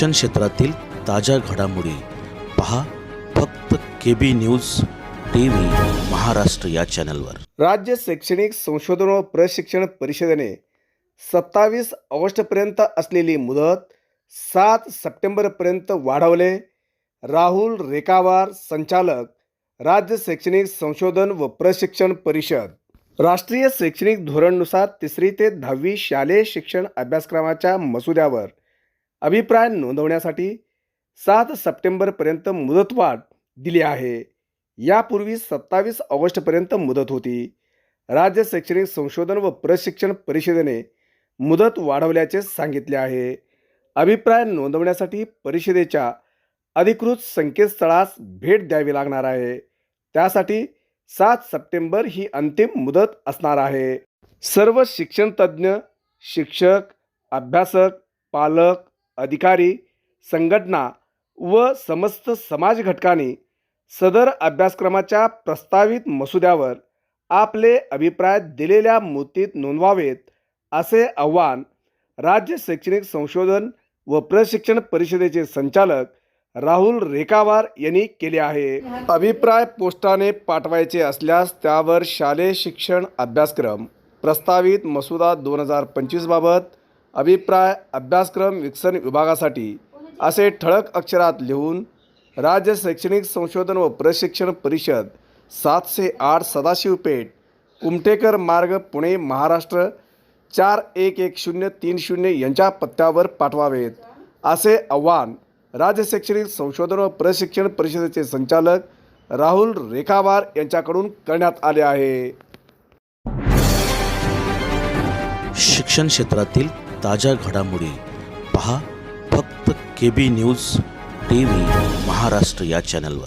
शिक्षण क्षेत्रातील ताज्या घडामोडी पहा फक्त K B news T V Maharashtra या चॅनलवर. राज्य शैक्षणिक संशोधन व प्रशिक्षण परिषदेने सत्तावीस ऑगस्टपर्यंत असलेली मुदत सात सप्टेंबरपर्यंत वाढवले. राहुल रेखावार संचालक राज्य शैक्षणिक संशोधन व प्रशिक्षण परिषद. राष्ट्रीय शैक्षणिक धोरणनुसार तिसरी ते दहावी शालेय शिक्षण अभ्यासक्रमाच्या मसुद्यावर अभिप्राय नोंदवण्यासाठी सात सप्टेंबरपर्यंत मुदतवाढ दिली आहे. यापूर्वी सत्तावीस ऑगस्टपर्यंत मुदत होती. राज्य शैक्षणिक संशोधन व प्रशिक्षण परिषदेने मुदत वाढवल्याचे सांगितले आहे. अभिप्राय नोंदवण्यासाठी परिषदेच्या अधिकृत संकेतस्थळास भेट द्यावी लागणार आहे. त्यासाठी सात सप्टेंबर ही अंतिम मुदत असणार आहे. सर्व शिक्षणतज्ज्ञ शिक्षक अभ्यासक पालक अधिकारी संघटना व समस्त समाज घटकांनी सदर अभ्यासक्रमाच्या प्रस्तावित मसुद्यावर आपले अभिप्राय दिलेल्या मुदतीत नोंदवावेत असे आव्हान राज्य शैक्षणिक संशोधन व प्रशिक्षण परिषदेचे संचालक राहुल रेखावार यांनी केले आहे. अभिप्राय पोस्टाने पाठवायचे असल्यास त्यावर शालेय शिक्षण अभ्यासक्रम प्रस्तावित मसुदा दोन हजार पंचवीसबाबत अभिप्राय अभ्यासक्रम विकसन विभागासाठी असे ठळक अक्षरात लिहून राज्य शैक्षणिक संशोधन व प्रशिक्षण परिषद सातशे आठ सदाशिव पेठ कुमठेकर मार्ग पुणे महाराष्ट्र चार एक एक शून्य तीन शून्य यांच्या पत्त्यावर पाठवावेत. असे आव्हान राज्य शैक्षणिक संशोधन व प्रशिक्षण परिषदेचे संचालक राहुल रेखावार यांच्याकडून करण्यात आले आहे. शिक्षण क्षेत्रातील ताज्या घडामोडी पहा फक्त K B news T V Maharashtra या चॅनलवर.